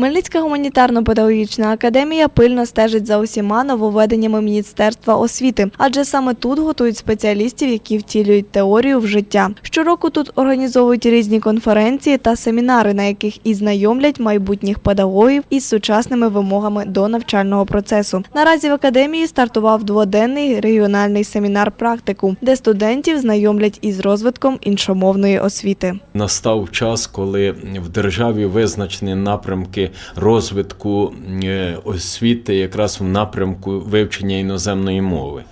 Хмельницька гуманітарно-педагогічна академія пильно стежить за усіма нововведеннями Міністерства освіти, адже саме тут готують спеціалістів, які втілюють теорію в життя. Щороку тут організовують різні конференції та семінари, на яких і знайомлять майбутніх педагогів із сучасними вимогами до навчального процесу. Наразі в академії стартував дводенний регіональний семінар практику, де студентів знайомлять із розвитком іншомовної освіти. Настав час, коли в державі визначені напрямки розвитку е, освіти якраз в напрямку вивчення іноземної мови.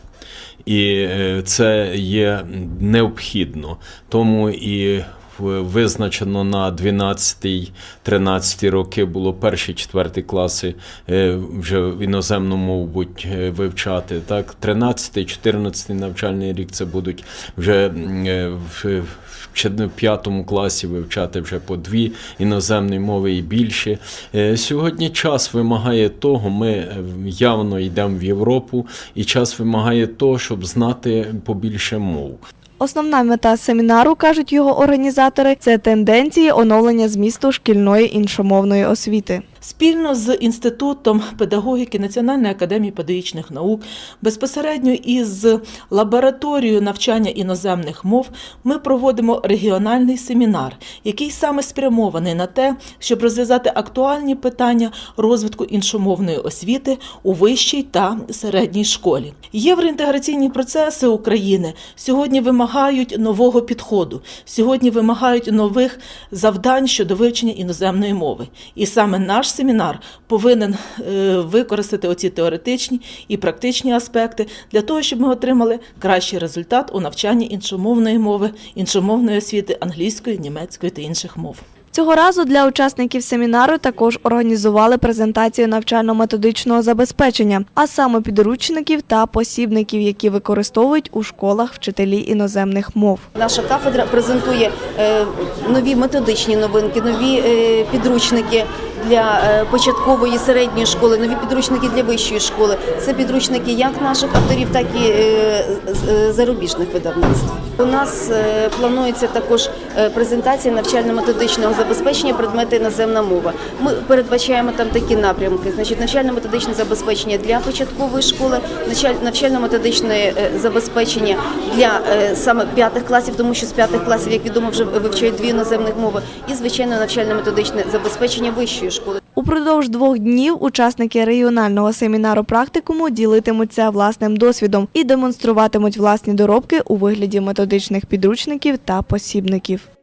І е, це є необхідно. Тому і визначено на 12-13 роки було перші четверті класи е, вже в іноземну мову будуть е, вивчати. Так, 13-14 навчальний рік це будуть вже е, в п'ятому класі вивчати вже по дві іноземні мови і більше. Е, Сьогодні час вимагає того, ми е, явно йдемо в Європу, і час вимагає того, щоб знати побільше мов. Основна мета семінару, кажуть його організатори, це тенденції оновлення змісту шкільної іншомовної освіти. Спільно з Інститутом педагогіки Національної академії педагогічних наук, безпосередньо із лабораторією навчання іноземних мов, ми проводимо регіональний семінар, який саме спрямований на те, щоб розв'язати актуальні питання розвитку іншомовної освіти у вищій та середній школі. Євроінтеграційні процеси України сьогодні вимагають нового підходу, сьогодні вимагають нових завдань щодо вивчення іноземної мови. І саме наш семінар повинен е, використати оці теоретичні і практичні аспекти для того, щоб ми отримали кращий результат у навчанні іншомовної мови, іншомовної освіти англійської, німецької та інших мов. Цього разу для учасників семінару також організували презентацію навчально-методичного забезпечення, а саме підручників та посібників, які використовують у школах вчителі іноземних мов. Наша кафедра презентує е, нові методичні новинки, нові е, підручники для е, початкової середньої школи, нові підручники для вищої школи. Це підручники як наших авторів, так і зарубіжних видавництв. У нас планується також презентація навчально-методичного забезпечення предмети іноземна мова. Ми передбачаємо там такі напрямки: значить, навчально-методичне забезпечення для початкової школи, навчально-методичне е, забезпечення для е, саме п'ятих класів, тому що з п'ятих класів, як відомо, вже вивчають дві іноземних мови, і звичайно навчально-методичне забезпечення вищої школи. Упродовж двох днів учасники регіонального семінару практикуму ділитимуться власним досвідом і демонструватимуть власні доробки у вигляді методичних підручників та посібників.